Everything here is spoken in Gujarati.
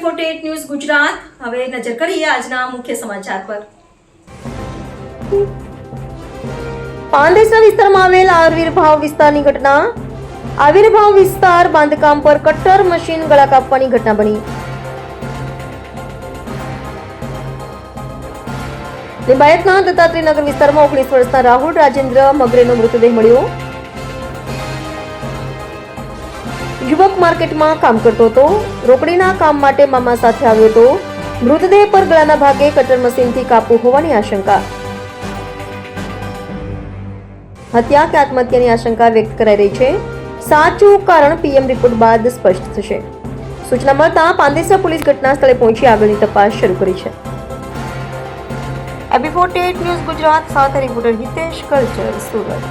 Forty news Gujarat. હવે નજર કરીએ આજના મુખ્ય સમાચાર પર. પાંદેસરા વિસ્તારમાં આવેલ આવિર્ભાવ વિસ્તારની ઘટના. આવિર્ભાવ વિસ્તાર બાંધકામ પર કટ્ટર મશીન ગળા કાપવાની ઘટના બની. લિંબાયતના દત્તાત્રેયનગર વિસ્તારમાં ઓગણીસ વર્ષના રાહુલ રાજેન્દ્ર મગરેનો મૃતદેહ મળ્યો. યુવક માર્કેટમાં કામ કરતો હતો. રોકડીના કામ માટે મામા સાથે આવ્યો હતો. મૃતદેહ પર ગળાના ભાગે કટર મશીનથી કાપવું હોવાની આશંકા. હત્યા કે આત્મહત્યાની આશંકા વ્યક્ત કરાઈ રહી છે. સાચું કારણ પીએમ રિપોર્ટ બાદ સ્પષ્ટ થશે. સૂચના મળતા પાંદેસરા પોલીસ ઘટના સ્થળે પહોંચી આગળની તપાસ શરૂ કરી છે. એબી ન્યૂઝ ગુજરાત, સાથે રિપોર્ટર હિતેશ કલ્ચર, સુરત.